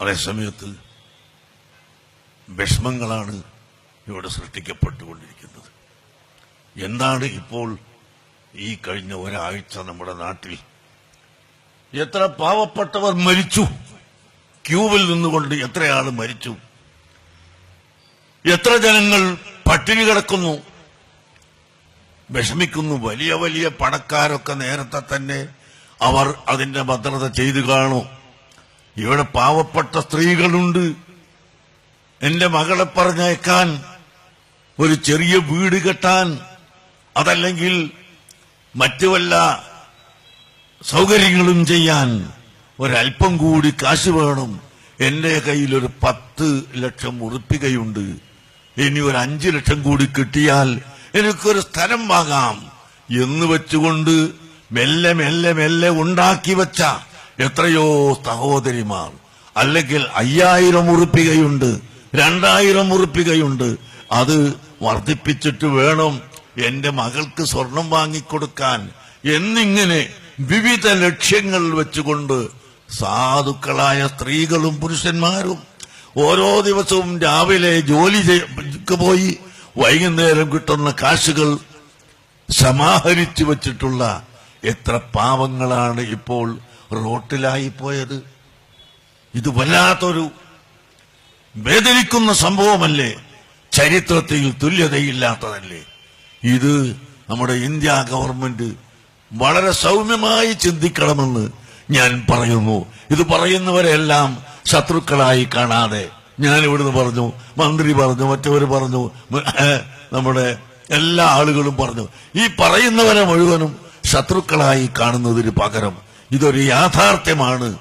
അതേസമയത്ത് വിഷമങ്ങളാണ് ഇവിടെ സൃഷ്ടിക്കപ്പെട്ടുകൊണ്ടിരിക്കുന്നത്. എന്താണ് ഇപ്പോൾ ഈ കഴിഞ്ഞ ഒരാഴ്ച നമ്മുടെ നാട്ടിൽ? എത്ര പാവപ്പെട്ടവർ മരിച്ചു? ക്യൂവിൽ നിന്നുകൊണ്ട് എത്രയാൾ മരിച്ചു? എത്ര ജനങ്ങൾ പട്ടിണി കിടക്കുന്നു? വിഷമിക്കുന്നു. വലിയ വലിയ പണക്കാരൊക്കെ നേരത്തെ തന്നെ അവർ അതിന്റെ ഭദ്രത ചെയ്തു കാണൂ. ഇവിടെ പാവപ്പെട്ട സ്ത്രീകളുണ്ട്. എന്റെ മകളെ പറഞ്ഞയക്കാൻ ഒരു ചെറിയ വീട് കെട്ടാൻ അതല്ലെങ്കിൽ മറ്റു വല്ല സൗകര്യങ്ങളും ചെയ്യാൻ ഒരല്പം കൂടി കാശ് വേണം. എന്റെ കയ്യിൽ ഒരു പത്ത് ലക്ഷം ഉറുപ്പികയുണ്ട്. ഇനി ഒരു അഞ്ചു ലക്ഷം കൂടി കിട്ടിയാൽ എനിക്കൊരു സ്ഥലം വാങ്ങാം എന്ന് വെച്ചുകൊണ്ട് മെല്ലെ മെല്ലെ മെല്ലെ ഉണ്ടാക്കി വെച്ച എത്രയോ സഹോദരിമാർ അല്ലെങ്കിൽ അയ്യായിരം ഉറുപ്പികയുണ്ട് രണ്ടായിരം ഉറുപ്പികയുണ്ട് അത് വർദ്ധിപ്പിച്ചിട്ട് വേണം എന്റെ മകൾക്ക് സ്വർണം വാങ്ങിക്കൊടുക്കാൻ. എന്നിങ്ങനെ വിവിധ ലക്ഷ്യങ്ങൾ വെച്ചുകൊണ്ട് സാധുക്കളായ സ്ത്രീകളും പുരുഷന്മാരും ഓരോ ദിവസവും രാവിലെ ജോലി പോയി വൈകുന്നേരം കിട്ടുന്ന കാശുകൾ സമാഹരിച്ചു വച്ചിട്ടുള്ള എത്ര പാവങ്ങളാണ് ഇപ്പോൾ റോട്ടിലായി പോയത് ഇത് വല്ലാത്തൊരു വേദനിക്കുന്ന സംഭവമല്ലേ? ചരിത്രത്തിൽ തുല്യതയില്ലാത്തതല്ലേ? ഇത് നമ്മുടെ ഇന്ത്യ ഗവൺമെന്റ് വളരെ സൗമ്യമായി ചിന്തിക്കണമെന്ന് ഞാൻ പറയുന്നു. ഇത് പറയുന്നവരെല്ലാം ശത്രുക്കളായി കാണാതെ. ഞാൻ ഇവിടുന്ന് പറഞ്ഞു മന്ത്രി പറഞ്ഞു മറ്റവർ പറഞ്ഞു നമ്മുടെ എല്ലാ ആളുകളും പറഞ്ഞു. ഈ പറയുന്നവരെ മുഴുവനും ശത്രുക്കളായി കാണുന്നതിന് പകരം ഇതൊരു യാഥാർത്ഥ്യമാണ്.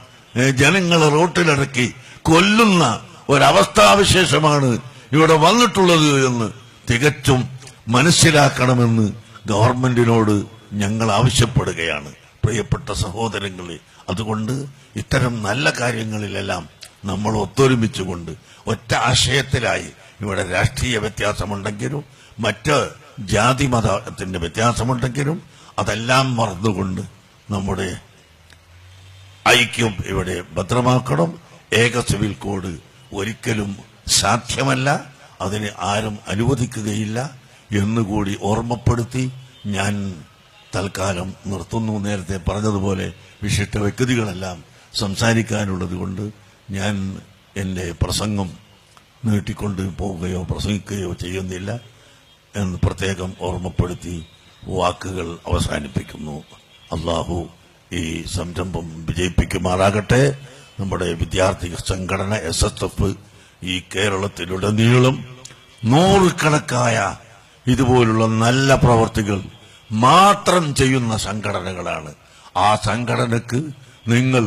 ജനങ്ങളെ റോട്ടിലിറക്കി കൊല്ലുന്ന ഒരവസ്ഥാവിശേഷമാണ് ഇവിടെ വന്നിട്ടുള്ളത് എന്ന് തികച്ചും മനസ്സിലാക്കണമെന്ന് ഗവൺമെന്റിനോട് ഞങ്ങൾ ആവശ്യപ്പെടുകയാണ്. പ്രിയപ്പെട്ട സഹോദരങ്ങളെ അതുകൊണ്ട് ഇത്തരം നല്ല കാര്യങ്ങളിലെല്ലാം നമ്മൾ ഒത്തൊരുമിച്ചുകൊണ്ട് ഒറ്റ ആശയത്തിലായി ഇവിടെ രാഷ്ട്രീയ വ്യത്യാസമുണ്ടെങ്കിലും മറ്റ് ജാതി മതത്തിന്റെ വ്യത്യാസമുണ്ടെങ്കിലും അതെല്ലാം മറന്നുകൊണ്ട് നമ്മുടെ ഐക്യം ഇവിടെ ഭദ്രമാക്കണം. ഏക സിവിൽ കോഡ് ഒരിക്കലും സാധ്യമല്ല. അതിന് ആരും അനുവദിക്കുകയില്ല. എന്നുകൂടി ഓർമ്മപ്പെടുത്തി ഞാൻ തൽക്കാലം നിർത്തുന്നു. നേരത്തെ പറഞ്ഞതുപോലെ വിശിഷ്ട വ്യക്തികളെല്ലാം സംസാരിക്കാനുള്ളത് കൊണ്ട് ഞാൻ എന്റെ പ്രസംഗം നീട്ടിക്കൊണ്ട് പോവുകയോ പ്രസംഗിക്കുകയോ ചെയ്യുന്നില്ല എന്ന് പ്രത്യേകം ഓർമ്മപ്പെടുത്തി വാക്കുകൾ അവസാനിപ്പിക്കുന്നു. അള്ളാഹു ഈ സംരംഭം വിജയിപ്പിക്കുമാറാകട്ടെ. നമ്മുടെ വിദ്യാർത്ഥി സംഘടന എസ് എസ് എഫ് ഈ കേരളത്തിലുടനീളം നൂറുകണക്കായ ഇതുപോലുള്ള നല്ല പ്രവർത്തികൾ മാത്രം ചെയ്യുന്ന സംഘടനകളാണ്. ആ സംഘടനക്ക് നിങ്ങൾ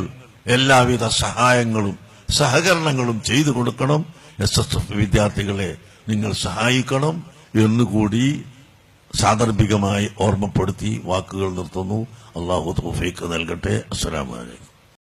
എല്ലാവിധ സഹായങ്ങളും സഹകരണങ്ങളും ചെയ്തു കൊടുക്കണം. എസ് എസ് എഫ് വിദ്യാർത്ഥികളെ നിങ്ങൾ സഹായിക്കണം എന്നുകൂടി സാന്ദർഭികമായി ഓർമ്മപ്പെടുത്തി വാക്കുകൾ നിർത്തുന്നു. അള്ളാഹു തോഫീക്ക് നൽകട്ടെ. അസ്സലാമു അലൈക്കും.